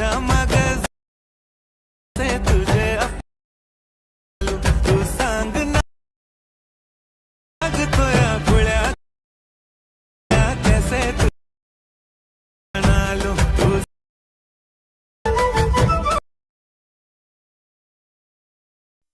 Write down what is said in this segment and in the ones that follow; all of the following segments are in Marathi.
माझ्या मग तुझे तू सांग ना तुया तू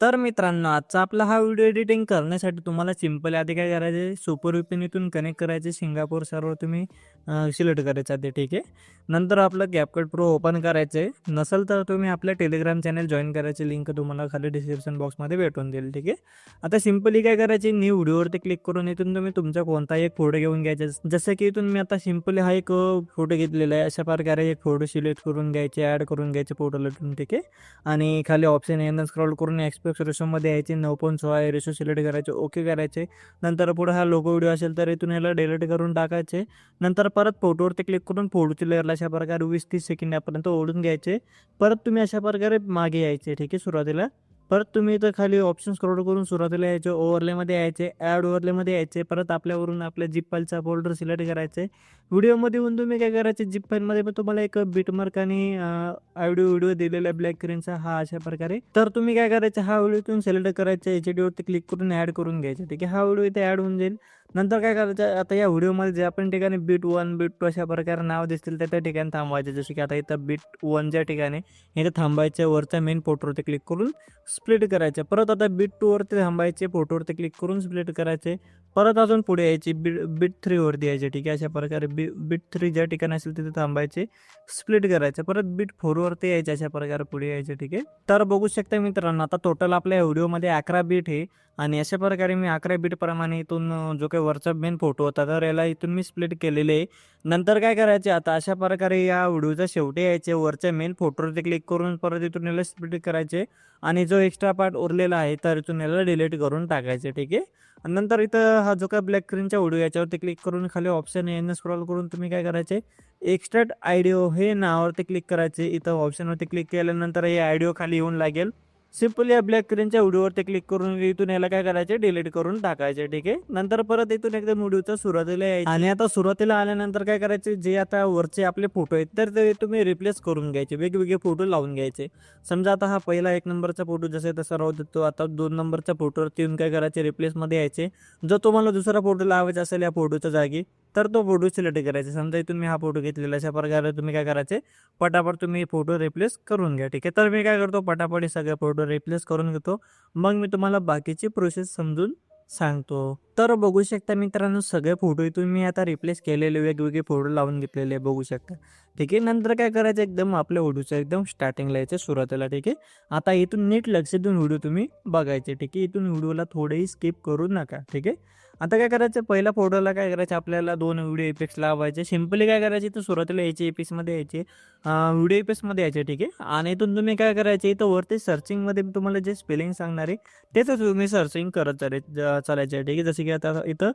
तर मित्रांनो आजचा आपला हा व्हिडिओ एडिटिंग करण्यासाठी तुम्हाला सिंपल आधी काय करायचे सुपर इथून कनेक्ट करायचे सिंगापूर सर्वर तुम्ही. सिलेक्ट करायचं आहे ते ठीक आहे. नंतर आपलं गॅपकट प्रो ओपन करायचं आहे नसेल तर तुम्ही आपल्या टेलिग्राम चॅनल जॉईन करायचे लिंक तुम्हाला खाली डिस्क्रिप्शन बॉक्समध्ये भेटून देईल ठीक आहे. आता सिम्पली काय करायची? न्यू व्हिडिओवरती क्लिक करून इथून तुम्ही तुमचा कोणताही एक फोटो घेऊन घ्यायचा. जसं की इथून मी आता सिम्पली हा एक फोटो घेतलेला आहे. अशा प्रकारे एक फोटो सिलेक्ट करून घ्यायचे ॲड करून घ्यायचे फोटोला इथून ठीक आहे. आणि खाली ऑप्शन आहे. स्क्रॉल करून एक्सपेक्ट रेशोमध्ये यायचे. नऊ पॉईंट सोळा रेशो सिलेक्ट करायचे. ओके करायचे. नंतर पुढे हा लोगो व्हिडिओ असेल तर इथून याला डिलीट करून टाकायचे. नंतर परत फोटोवरती क्लिक करून फोटोची लेअरला अशा प्रकारे वीस तीस सेकंदापर्यंत ओढून घ्यायचे. परत तुम्ही अशा प्रकारे मागे यायचे ठीक आहे सुरुवातीला. परत तुम्ही इथं खाली ऑप्शन स्क्रोल करून सुरुवातीला यायचे ओव्हरलेमध्ये यायचे ॲड ओव्हरलेमध्ये यायचे परत आपल्यावरून आपल्या जिप फाईलचा फोल्डर सिलेक्ट करायचे. व्हिडिओमध्ये येऊन तुम्ही काय करायचे जिप फाईलमध्ये पण तुम्हाला एक बिटमार्क आणि ऑडिओ व्हिडिओ दिलेला आहे ब्लॅक स्क्रीनचा हा अशा प्रकारे. तर तुम्ही काय करायचं हा व्हिडिओ तुम्ही सिलेक्ट करायचा एच डीवरती क्लिक करून ॲड करून घ्यायचे ठीक आहे. हा व्हिडिओ इथे ॲड होऊन जाईल. नंतर काय करायचं आता या व्हिडिओमध्ये जे आपण ठिकाणी बीट वन बीट टू अशा प्रकारे नाव दिसतील त्या त्या ठिकाणी थांबवायचे. जसं की आता इथं बीट वनच्या ठिकाणी इथं थांबायचं वरच्या मेन फोटोवरती क्लिक करून स्प्लिट करायचे. परत आता बीट टूवरती थांबायचे फोटोवरती क्लिक करून स्प्लिट करायचे. परत अजून पुढे यायची बीट बीट थ्रीवरती यायची ठीक आहे? अशा प्रकारे बी बीट थ्री ज्या ठिकाणी असेल तिथे थांबायचे स्प्लिट करायचं. परत बीट फोरवरती यायचे अशा प्रकारे पुढे यायचे ठीक आहे? तर बघू शकता मित्रांनो आता टोटल आपल्या व्हिडिओमध्ये अकरा बीट आहे आणि अशा प्रकारे मी अकरा बीटप्रमाणे इथून जो काही वरचा मेन फोटो होता तर याला इथून मी स्प्लिट केलेले आहे. नंतर काय करायचे आता अशा प्रकारे या व्हिडिओच्या शेवटी यायचे वरच्या मेन फोटोवरती क्लिक करून परत इथून याला स्प्लिट करायचे आणि जो एक्स्ट्रा पार्ट उरलेला आहे तर इथून याला डिलीट करून टाकायचे ठीक आहे? आणि नंतर इथं हा जो काय ब्लॅक स्क्रीनचा व्हिडिओ याच्यावरती क्लिक करून खाली ऑप्शन आहे स्क्रॉल करून तुम्ही काय करायचे? एक्स्ट्राट आयडिओ हे नावावरती क्लिक करायचे. इथं ऑप्शनवरती क्लिक केल्यानंतर हे आयडिओ खाली येऊन लागेल. सिम्पली या ब्लॅक स्क्रीनच्या व्हिडिओवरती क्लिक करून इथून याला काय करायचे? डिलीट करून टाकायचे ठीक आहे? नंतर परत इथून एकदम व्हिडिओचा सुरुवातीला यायचे. आणि आता सुरुवातीला आल्यानंतर काय करायचे? जे आता वरचे आपले फोटो आहेत तर ते तुम्ही रिप्लेस करून घ्यायचे. वेगवेगळे फोटो लावून घ्यायचे. समजा आता हा पहिला एक नंबरचा फोटो जसे तसा राहू देतो आता दोन नंबरच्या फोटोवरती येऊन काय करायचे? रिप्लेसमध्ये यायचे. जर तुम्हाला दुसरा फोटो लावायचा असेल या फोटोच्या जागी तर तो फोटो सिलेक्ट करायचा. समजा इथून मी हा फोटो घेतलेला अशा प्रकारे तुम्ही काय करायचे? पटापट तुम्ही फोटो रिप्लेस करून घ्या ठीक आहे? तर मी काय करतो पटापट हे सगळे फोटो रिप्लेस करून घेतो. मग मी तुम्हाला बाकीची प्रोसेस समजून सांगतो. तर बघू शकता मित्रांनो सगळे फोटो इथून मी आता रिप्लेस केलेले वेगवेगळे फोटो लावून घेतलेले बघू शकता. ठीक आहे? नंतर काय करायचं? एकदम आपल्या व्हिडिओचं एकदम स्टार्टिंगला यायचं सुरुवातीला ठीक आहे? आता इथून नीट लक्ष देऊन व्हिडिओ तुम्ही बघायचे ठीक आहे? इथून व्हिडिओला थोडेही स्किप करू नका ठीक आहे? आता काय करायचं? पहिल्या फोटोला काय करायचं? आपल्याला दोन व्हिडिओ इफेक्ट्स लावायचे. सिम्पली काय करायचे? तर सुरुवातीला यायचे एपिक्समध्ये यायचे. व्हिडिओ इफेक्ट्समध्ये यायचे ठीक आहे? आणि इथून तुम्ही काय करायचे? इथं वरती सर्चिंगमध्ये मी तुम्हाला जे स्पेलिंग सांगणार आहे तेच तुम्ही सर्चिंग करत चाले चालायचे ठीक आहे? जसे की आता इथं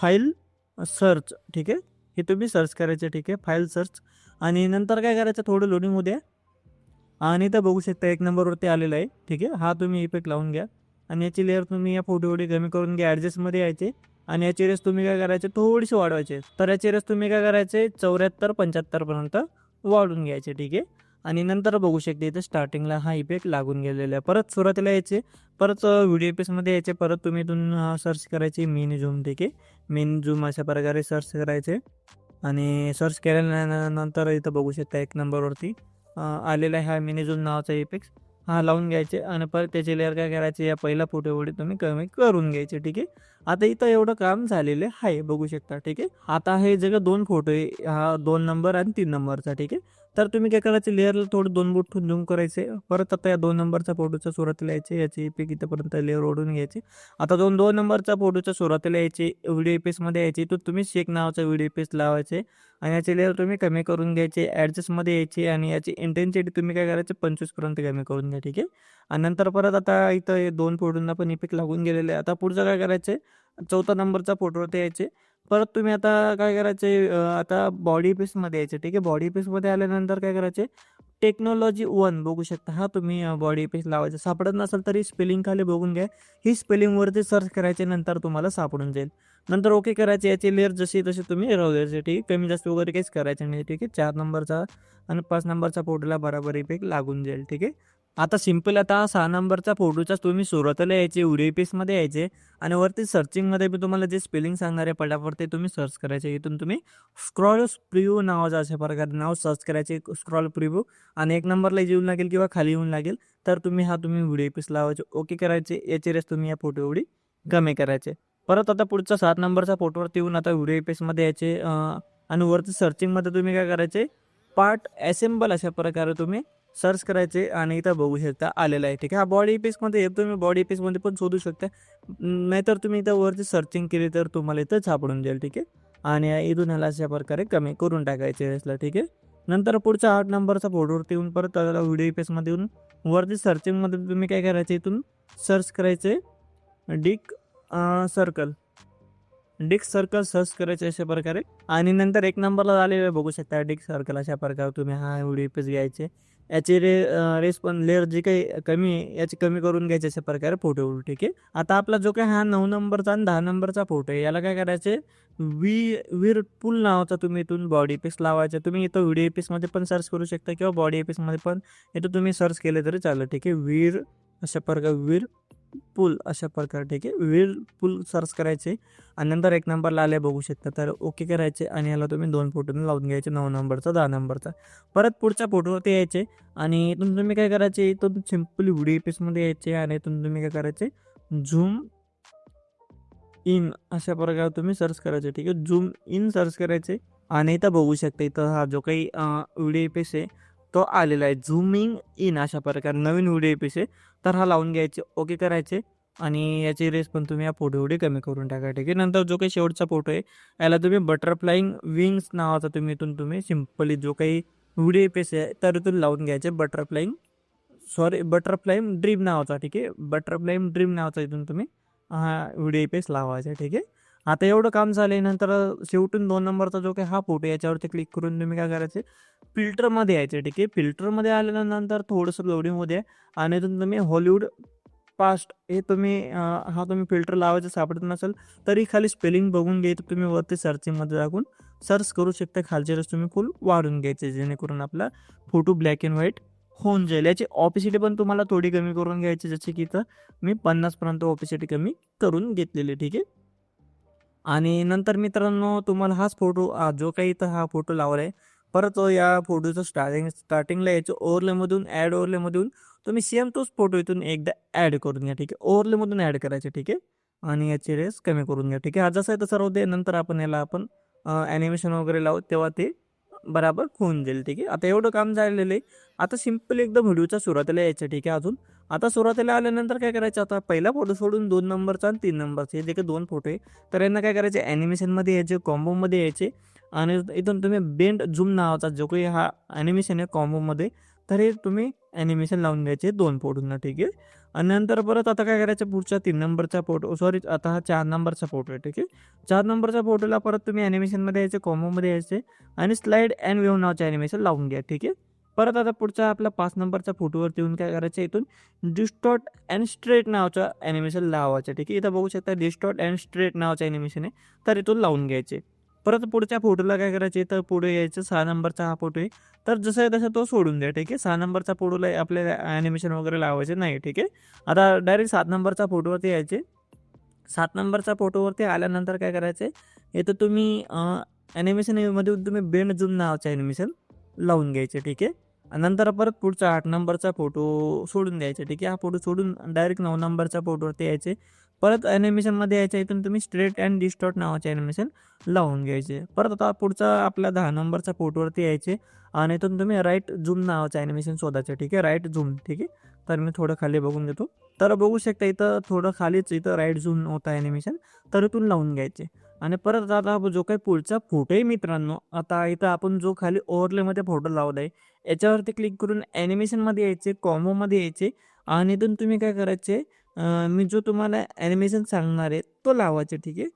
फाईल सर्च ठीक आहे? हे तुम्ही सर्च करायचे ठीक आहे? फाईल सर्च आणि नंतर काय करायचं? थोडं लोडिंग होऊ द्या. आणि इथं बघू शकता एक नंबरवरती आलेलं आहे ठीक आहे? हा तुम्ही इफेक्ट लावून घ्या. आणि याची लेअर तुम्ही या फोटो एवढी कमी करून घ्या. ॲडजस्टमध्ये यायचे आणि याची रेस तुम्ही काय करायचे? थोडीशी वाढवायचे. तर याची रेस तुम्ही काय करायचे? चौऱ्याहत्तर पंच्याहत्तरपर्यंत वाढून घ्यायचे ठीक आहे? आणि नंतर बघू शकते इथं स्टार्टिंगला हा इफेक्ट लागून गेलेला आहे. परत सुरुवातीला यायचे. परत व्हिडिओ पेसमध्ये यायचे. परत तुम्ही इथून सर्च करायचे मेन झूम ठीक आहे? मेन झूम अशा प्रकारे सर्च करायचे. आणि सर्च केल्यानंतर इथं बघू शकता एक नंबरवरती आलेला आहे हा मिनी झूम नावाचा इफेक्ट हा लावून घ्यायचे आणि परत त्याची लेअर काय करायचे. या पहिला फोटो तुम्ही कमी करून घ्यायचे ठीक आहे? आता इथं एवढं काम झालेलं आहे बघू शकता ठीक आहे? आता हे जे का दोन फोटो आहे हा दोन नंबर आणि तीन नंबरचा ठीक आहे? तर तुम्ही काय करायचं लेअरला थोडं दोन बोट ठेवून झूम करायचे. परत आता या दोन नंबरच्या फोटोच्या सुरुवातीला यायचे. याची पीक इथंपर्यंत लेअर ओढून घ्यायची. आता दोन दोन नंबरचा फोटोच्या सुरुवातीला यायचे. व्हिडिओ पेजमध्ये यायची. तर तुम्ही शेक नावाचा व्हिडिओ पेस लावायचे. आणि याचे लेअर तुम्ही कमी करून घ्यायचे. ॲडजस्टमध्ये यायचे. आणि याची इंटेन्सिटी तुम्ही काय करायचे पंचवीसपर्यंत कमी करून घ्या. ठीक आहे? आणि नंतर परत आता इथं दोन फोटोंना पण इफेक्ट लागून गेलेले आहे. आता पुढचं काय करायचे? चौथा नंबरचा फोटोवरती यायचे. परत तुम्ही आता काय करायचे आता बॉडी पीसमध्ये यायचे ठीक आहे? बॉडी पीसमध्ये आल्यानंतर काय करायचे? टेक्नॉलॉजी वन बघू शकता हा तुम्ही बॉडी पीस लावायचा. सापडत नसेल तरी स्पेलिंग खाली बघून घ्या. ही स्पेलिंगवरती सर्च करायचे नंतर तुम्हाला सापडून जाईल. नंतर ओके करायचे याची लेअर जशी तशी तुम्ही राहू द्यायचे ठीक आहे? कमी जास्त वगैरे काहीच करायचं नाही ठीक आहे? चार नंबरचा आणि पाच नंबरचा फोटोला बराबर इफेक्ट लागून जाईल ठीक आहे? आता सिंपल आता सहा नंबरचा फोटोचा तुम्ही सुरुवातीला यायचे व्हिडिओ पीसमध्ये यायचे आणि वरती सर्चिंगमध्ये मी तुम्हाला जे स्पेलिंग सांगणार आहे पटापट ते तुम्ही सर्च करायचे. इथून तुम्ही स्क्रॉल प्रिव्ह्यू नावाचं अशा प्रकारे नाव सर्च करायचे स्क्रॉल प्रिव्ह्यू आणि एक नंबरला येऊन लागेल किंवा खाली येऊन लागेल तर तुम्ही हा तुम्ही व्हिडिओ पीस लावायचे. ओके करायचे. याचे रेस तुम्ही या फोटो एवढी कमी करायचे. परत आता पुढचा सात नंबरचा फोटोवरती येऊन आता व्हिडिओ पीसमध्ये यायचे आणि वरती सर्चिंगमध्ये तुम्ही काय करायचे? पार्ट असेंबल अशा प्रकारे तुम्ही सर्च करायचे आणि इथं बघू शकता आलेलं आहे ठीक आहे? हा बॉडी पीसमध्ये येतो तुम्ही बॉडी पीसमध्ये पण शोधू शकता. नाहीतर तुम्ही इथं वरती सर्चिंग केली तर तुम्हाला इथं सापडून जाईल ठीक आहे? आणि इथून ह्याला अशा प्रकारे कमी करून टाकायचे रेसला ठीक आहे? नंतर पुढच्या आठ नंबरचा फोटोवरती येऊन परत त्याला व्हिडिओ पेजमध्ये येऊन वरती सर्चिंगमध्ये तुम्ही काय करायचे इथून सर्च करायचे. डिक सर्कल डिक सर्कल सर्च करायचे अशा प्रकारे. आणि नंतर एक नंबरला झालेलं बघू शकता. डिक सर्कल अशा प्रकारे तुम्ही हा व्हिडिओ पेज घ्यायचे. याची रे रेस पण लेअर जे काही कमी आहे याची कमी करून घ्यायचे अशा प्रकारे फोटो ठीक आहे? आता आपला जो काही हा नऊ नंबरचा आणि दहा नंबरचा फोटो आहे याला काय करायचे? वी वीरपूल नावाचा तुम्ही इथून बॉडी पीस लावायचा. तुम्ही इथं व्हिडिओ पीसमध्ये पण सर्च करू शकता किंवा बॉडी पीसमध्ये पण इथं तुम्ही सर्च केले तरी चालेल ठीक आहे? वीर अशा प्रकारे वीर पूल अशा प्रकारे ठीक आहे? वीर पूल सर्च करायचे आणि नंतर एक नंबरला आले बघू शकता. तर ओके करायचे आणि याला तुम्ही दोन फोटोने लावून घ्यायचे नऊ नंबरचा दहा नंबरचा. परत पुढच्या फोटोवरती यायचे आणि इथून तुम्ही काय करायचे? इथून सिम्पली व्हिडिओ पीसमध्ये यायचे आणि इथून तुम्ही काय करायचे? झूम इन अशा प्रकारे तुम्ही सर्च करायचे ठीक आहे? झूम इन सर्च करायचे आणि इथं बघू शकता इथं हा जो काही व्हिडिओ पीस आहे तो आलेला आहे. झूमिंग इन अशा प्रकारे नवीन व्हिडिओ पीस आहे. तर हा लावून घ्यायचे. ओके करायचे. आणि याची रेस पण तुम्ही या फोटो एवढी कमी करून टाका ठीक आहे? नंतर जो काही शेवटचा फोटो आहे याला तुम्ही बटरफ्लाईंग विंग्स नावाचा तुम्ही इथून तुम्ही सिम्पली जो काही व्हिडिओ पेस आहे तर इथून लावून घ्यायचे. बटरफ्लाईंग सॉरी बटरफ्लाईम ड्रीम नावाचा ठीक आहे? बटरफ्लाईम ड्रीम नावाचा इथून तुम्ही हा व्हिडिओ पेस लावायचा ठीक आहे? आता एवढं काम झाले नंतर शेवटून दोन नंबरचा जो काही हा फोटो याच्यावरती क्लिक करून तुम्ही काय करायचे? फिल्टरमध्ये यायचे ठीक आहे? फिल्टरमध्ये आल्यानंतर थोडंसं लोडिंगमध्ये आणि इथून तुम्ही हॉलिवूड पास्ट हे तुम्ही हा तुम्ही फिल्टर लावायचं सापडत नसेल तरी खाली स्पेलिंग बघून घ्यायचं तुम्ही वरती सर्चिंगमध्ये टाकून सर्च करू शकता. खालचे रस तुम्ही फुल वाढून घ्यायचे जेणेकरून आपला फोटो ब्लॅक अँड व्हाईट होऊन जाईल. याची ऑपिसिटी पण तुम्हाला थोडी कमी करून घ्यायची जसे की इथं मी पन्नासपर्यंत ऑपिसिटी कमी करून घेतलेली ठीक आहे? आणि नंतर मित्रांनो तुम्हाला हाच फोटो जो काही इथं हा फोटो लावला आहे परत या फोटोचं स्टार्टिंग स्टार्टिंगला यायचं ओव्हरलेमधून ॲड ओव्हरलेमधून तुम्ही सेम तोच फोटो इथून एकदा ॲड करून घ्या ठीक आहे? ओव्हरलेमधून ॲड करायचे ठीक आहे? आणि याची रेस कमी करून घ्या ठीक आहे? हा जसं आहे तसं राहू दे नंतर आपण याला आपण ॲनिमेशन वगैरे लावू तेव्हा ते बराबर होऊन जाईल ठीक आहे? आता एवढं काम झालेलं आहे. आता सिंपल एकदम व्हिडिओच्या सुरुवातीला यायचं ठीक आहे? अजून आता सुरुवातीला आल्यानंतर काय करायचं? आता पहिला फोटो सोडून दोन नंबरचा आणि तीन नंबरचा हे जे काही दोन फोटो आहे तर यांना काय करायचे? ॲनिमेशनमध्ये यायचे कॉम्बोमध्ये यायचे. आणि इथून तुम्ही बेंड झूम नावाचा जो काही हा ॲनिमेशन आहे कॉम्बोमध्ये तर हे तुम्ही ॲनिमेशन लावून घ्यायचे दोन फोटोंना ठीक आहे? आणि नंतर परत आता काय करायचं? पुढच्या तीन नंबरचा फोटो सॉरी आता हा चार नंबरचा फोटो आहे ठीक आहे? चार नंबरच्या फोटोला परत तुम्ही ॲनिमेशनमध्ये यायचे कॉम्बोमध्ये यायचे. आणि स्लाईड अँड वेव्ह नावाचे ॲनिमेशन लावून घ्या ठीक आहे? परत आता पुढचा आपला पाच नंबरचा फोटोवरती येऊन काय करायचं इथून? डिस्टॉट अँड स्ट्रेट नावाचं ॲनिमेशन लावायचं ठीक आहे? इथं बघू शकता डिस्टॉट अँड स्ट्रेट नावाचं ॲनिमेशन आहे. तर इथून लावून घ्यायचे. परत पुढच्या फोटोला काय करायचे तर पुढे यायचं. सहा नंबरचा हा फोटो आहे. तर जसं आहे तसं तो सोडून द्या ठीक आहे? सहा नंबरचा फोटोला आपल्याला ॲनिमेशन वगैरे लावायचे नाही ठीक आहे? आता डायरेक्ट सात नंबरचा फोटोवरती यायचे. सात नंबरचा फोटोवरती आल्यानंतर काय करायचे इथं तुम्ही ॲनिमेशनमध्ये तुम्ही बेंड झूम नावाचं ॲनिमेशन लावून घ्यायचे ठीक आहे? नंतर परत पुढचा आठ नंबरचा फोटो सोडून द्यायचा ठीक आहे? हा फोटो सोडून डायरेक्ट नऊ नंबरच्या फोटोवरती यायचे. परत ॲनिमेशनमध्ये यायच्या इथून तुम्ही स्ट्रेट अँड डिस्टॉट नावाचे ॲनिमेशन लावून घ्यायचे. परत आता पुढचा आपल्या दहा नंबरच्या फोटोवरती यायचे आणि इथून तुम्ही राईट झूम नावाचं ॲनिमेशन शोधायचं ठीक आहे? राईट झूम ठीक आहे? तर मी थोडं खाली बघून घेतो तर बघू शकता इथं थोडं खालीच इथं राईट झूम होता ॲनिमेशन तर इथून लावून घ्यायचे. आणि परत आता जो काही पुढचा फोटो आहे मित्रांनो आता इथं आपण जो खाली ओव्हरलेमध्ये फोटो लावला आहे याच्यावरती क्लिक करून ॲनिमेशनमध्ये यायचे कॉमोमध्ये यायचे आणि इथून तुम्ही काय करायचे मी जो तुम्हाला ॲनिमेशन सांगणार आहे तो लावायचे ठीक आहे?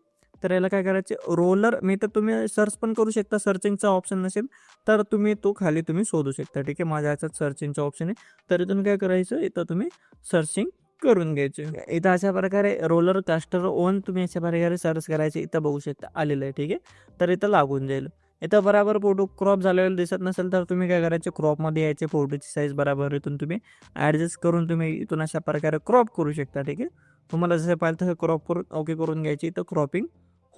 तर याला काय करायचे रोलर मी तर तुम्ही सर्च पण करू शकता सर्चिंगचा ऑप्शन नसेल तर तुम्ही तो खाली तुम्ही शोधू शकता ठीक आहे? माझ्या ह्याच्यात सर्चिंगचा ऑप्शन आहे. तर इथून काय करायचं इथं तुम्ही सर्चिंग करून घ्यायचे. इथं अशा प्रकारे रोलर कास्टर ओन तुम्ही अशा प्रकारे सर्च करायचे इथं बघू शकता आलेलं आहे ठीक आहे? तर इथं लागून जाईल. इथं बराबर फोटो क्रॉप झालेला दिसत नसेल तर तुम्ही काय करायचे क्रॉपमध्ये यायचे फोटोची साईज बराबर इथून तुम्ही ॲडजस्ट करून तुम्ही इथून अशा प्रकारे क्रॉप करू शकता ठीक आहे? तुम्हाला जसं पाहिजे तसं क्रॉप करून ओके करून घ्यायची इथं क्रॉपिंग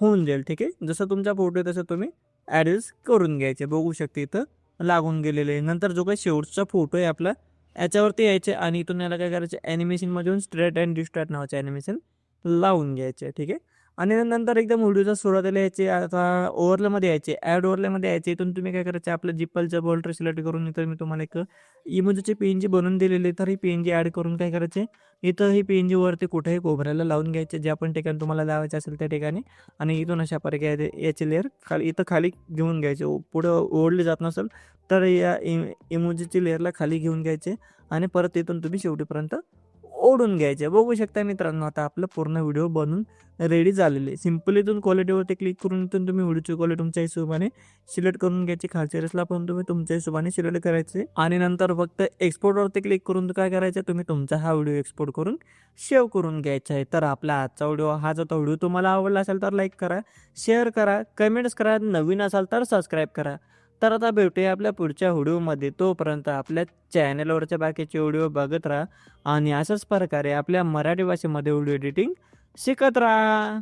होऊन जाईल ठीक आहे? जसं तुमचा फोटो आहे तसं तुम्ही ॲडजस्ट करून घ्यायचे बघू शकते इथं लागून गेलेले आहे. नंतर जो काही शेवटचा फोटो आहे आपला याच्यावरती यायचे आणि इथून याला काय करायचे? ॲनिमेशनमध्ये स्ट्रेट अँड डिस्ट्रॅट नावाचे ॲनिमेशन लावून घ्यायचे ठीक आहे? आणि नंतर एकदम व्हिडिओच्या सुरुवातीला यायचे आता ओव्हरलेमध्ये यायचे ॲड ओव्हरलेमध्ये यायचे. इथून तुम्ही काय करायचे आपलं जिपलचं बोल्टर सिलेक्ट करून इथं मी तुम्हाला एक इमोजीचे पी एन जी बनवून दिलेली तर ही पी एन जी ॲड करून काय करायचे इथं ही पी एन जीवरती कुठेही कोबऱ्याला लावून घ्यायचे ज्या पण ठिकाणी तुम्हाला लावायचे असेल त्या ठिकाणी. आणि इथून अशा प्रकारे याचे लेअर खाली इथं खाली घेऊन घ्यायचे. पुढं ओढली जात नसेल तर या इमोजीची लेअरला खाली घेऊन घ्यायचे. आणि परत इथून तुम्ही शेवटीपर्यंत ओढून घ्यायचे. बघू शकता मित्रांनो आता आपलं पूर्ण व्हिडिओ बनून रेडी झालेले आहे. सिंपल इथून क्वालिटीवरती क्लिक करून इथून तुम्ही व्हिडिओची क्वालिटी तुमच्या हिशोबाने सिलेक्ट करून घ्यायची. खालच्या रेसला पण तुम्ही तुमच्या हिशोबाने सिलेक्ट करायचे. आणि नंतर फक्त एक्सपोर्टवरती क्लिक करून काय करायचं? तुम्ही तुमचा हा व्हिडिओ एक्सपोर्ट करून सेव्ह करून घ्यायचा आहे. तर आपला आजचा व्हिडिओ हा जो व्हिडिओ. तुम्हाला आवडला असेल तर लाईक करा शेअर करा कमेंट्स करा. नवीन असाल तर सबस्क्राईब करा. तर आता भेटूया आपल्या पुढच्या व्हिडिओमध्ये. तोपर्यंत आपल्या चॅनलवरच्या बाकीचे व्हिडिओ बघत राहा आणि अशाच प्रकारे आपल्या मराठी भाषेमध्ये व्हिडिओ एडिटिंग शिकत राहा.